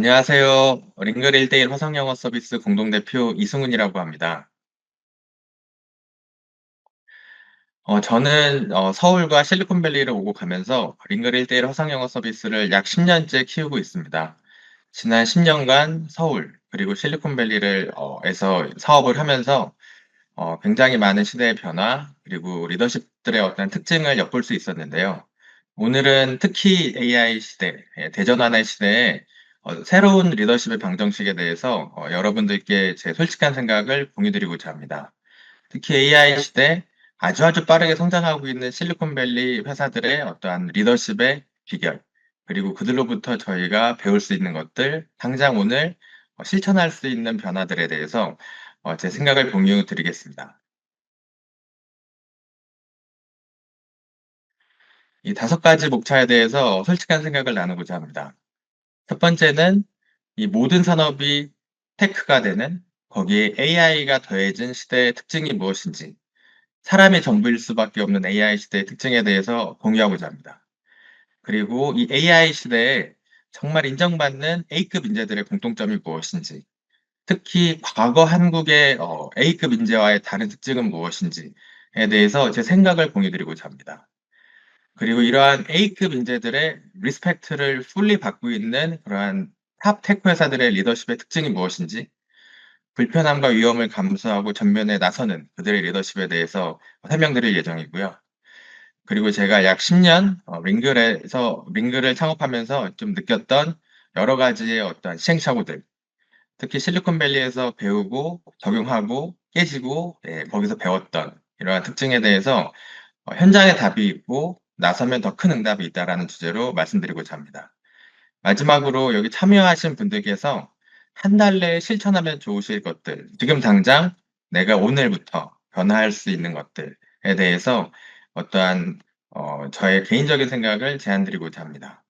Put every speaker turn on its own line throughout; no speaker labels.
안녕하세요. 링글 1대1 화상영어 서비스 공동대표 이승훈이라고 합니다. 어, 저는 어, 서울과 실리콘밸리를 오고 가면서 링글 1대1 화상영어 서비스를 약 10년째 키우고 있습니다. 지난 10년간 서울 그리고 실리콘밸리를 어, 에서 사업을 하면서 어, 굉장히 많은 시대의 변화 그리고 리더십들의 어떤 특징을 엿볼 수 있었는데요. 오늘은 특히 AI 시대, 예, 대전환의 시대에 어, 새로운 리더십의 방정식에 대해서 어, 여러분들께 제 솔직한 생각을 공유드리고자 합니다. 특히 AI 시대 아주 아주 빠르게 성장하고 있는 실리콘밸리 회사들의 어떠한 리더십의 비결, 그리고 그들로부터 저희가 배울 수 있는 것들, 당장 오늘 어, 실천할 수 있는 변화들에 대해서 어, 제 생각을 공유드리겠습니다. 이 다섯 가지 목차에 대해서 솔직한 생각을 나누고자 합니다. 첫 번째는 이 모든 산업이 테크가 되는 거기에 AI가 더해진 시대의 특징이 무엇인지 사람의 정부일 수밖에 없는 AI 시대의 특징에 대해서 공유하고자 합니다. 그리고 이 AI 시대에 정말 인정받는 A급 인재들의 공통점이 무엇인지 특히 과거 한국의 어, A급 인재와의 다른 특징은 무엇인지에 대해서 제 생각을 공유드리고자 합니다. 그리고 이러한 A급 인재들의 리스펙트를 풀리 받고 있는 그러한 탑 테크 회사들의 리더십의 특징이 무엇인지, 불편함과 위험을 감수하고 전면에 나서는 그들의 리더십에 대해서 설명드릴 예정이고요. 그리고 제가 약 10년 어, 링글에서 링글을 창업하면서 좀 느꼈던 여러 가지의 어떤 시행착오들, 특히 실리콘밸리에서 배우고 적용하고 깨지고 예, 거기서 배웠던 이러한 특징에 대해서 어, 현장의 답이 있고 나서면 더 큰 응답이 있다라는 주제로 말씀드리고자 합니다. 마지막으로 여기 참여하신 분들께서 한 달 내에 실천하면 좋으실 것들, 지금 당장 내가 오늘부터 변화할 수 있는 것들에 대해서 어떠한 어, 저의 개인적인 생각을 제안드리고자 합니다.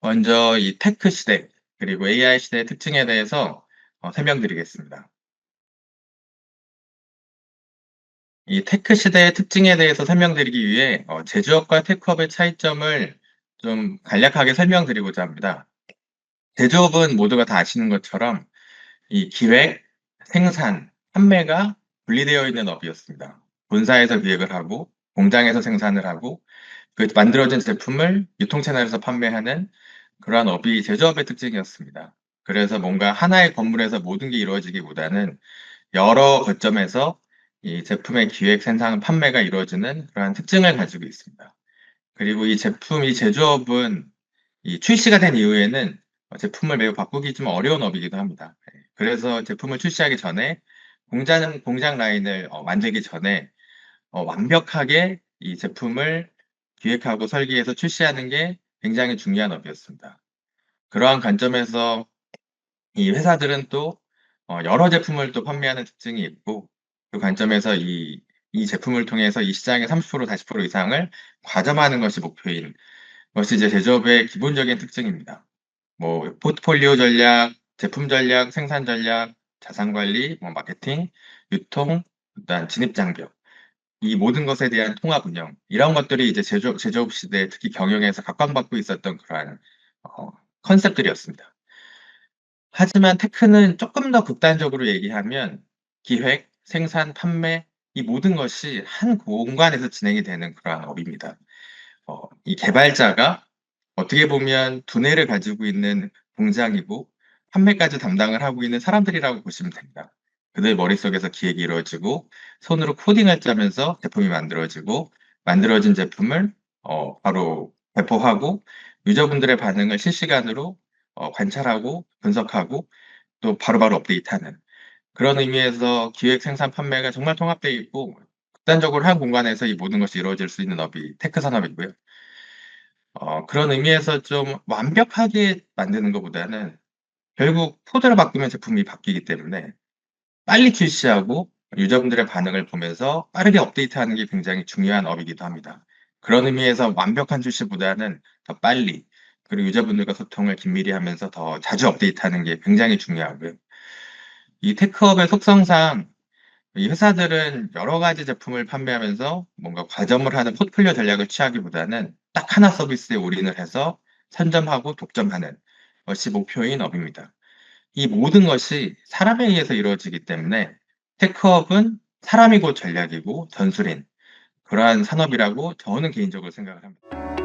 먼저 이 테크 시대 그리고 AI 시대의 특징에 대해서 어, 설명드리겠습니다. 이 테크 시대의 특징에 대해서 설명드리기 위해 어, 제조업과 테크업의 차이점을 좀 간략하게 설명드리고자 합니다. 제조업은 모두가 다 아시는 것처럼 이 기획, 생산, 판매가 분리되어 있는 업이었습니다. 본사에서 기획을 하고 공장에서 생산을 하고 그 만들어진 제품을 유통 채널에서 판매하는 그러한 업이 제조업의 특징이었습니다. 그래서 뭔가 하나의 건물에서 모든 게 이루어지기보다는 여러 거점에서 이 제품의 기획, 생산, 판매가 이루어지는 그러한 특징을 가지고 있습니다. 그리고 이 제품, 이 제조업은 이 출시가 된 이후에는 제품을 매우 바꾸기 좀 어려운 업이기도 합니다. 네, 그래서 제품을 출시하기 전에 공장, 공장 라인을 어, 만들기 전에 어, 완벽하게 이 제품을 기획하고 설계해서 출시하는 게 굉장히 중요한 업이었습니다. 그러한 관점에서 이 회사들은 또 어, 여러 제품을 또 판매하는 특징이 있고 그 관점에서 이, 이 제품을 통해서 이 시장의 30% 40% 이상을 과점하는 것이 목표인 것이 이제 제조업의 기본적인 특징입니다. 뭐 포트폴리오 전략, 제품 전략, 생산 전략, 자산 관리, 뭐 마케팅, 유통, 일단 진입 장벽 이 모든 것에 대한 통합 운영 이런 것들이 이제 제조, 제조업 시대 특히 경영에서 각광받고 있었던 그러한 어, 컨셉들이었습니다. 하지만 테크는 조금 더 극단적으로 얘기하면 기획, 생산, 판매 이 모든 것이 한 공간에서 진행이 되는 그런 업입니다. 어, 이 개발자가 어떻게 보면 두뇌를 가지고 있는 공장이고 판매까지 담당을 하고 있는 사람들이라고 보시면 됩니다. 그들 머릿속에서 기획이 이루어지고 손으로 코딩을 짜면서 제품이 만들어지고 만들어진 제품을 어, 바로 배포하고 유저분들의 반응을 실시간으로 어, 관찰하고 분석하고 또 바로바로 바로 업데이트하는 그런 의미에서 기획, 생산, 판매가 정말 통합되어 있고 극단적으로 한 공간에서 이 모든 것이 이루어질 수 있는 업이 테크 산업이고요. 어, 그런 의미에서 좀 완벽하게 만드는 것보다는 결국 포드를 바꾸면 제품이 바뀌기 때문에 빨리 출시하고 유저분들의 반응을 보면서 빠르게 업데이트하는 게 굉장히 중요한 업이기도 합니다. 그런 의미에서 완벽한 출시보다는 더 빨리 그리고 유저분들과 소통을 긴밀히 하면서 더 자주 업데이트하는 게 굉장히 중요하고요. 이 테크업의 속성상 이 회사들은 여러 가지 제품을 판매하면서 뭔가 과점을 하는 포트폴리오 전략을 취하기보다는 딱 하나 서비스에 올인을 해서 선점하고 독점하는 것이 목표인 업입니다. 이 모든 것이 사람에 의해서 이루어지기 때문에 테크업은 사람이고 전략이고 전술인 그러한 산업이라고 저는 개인적으로 생각을 합니다.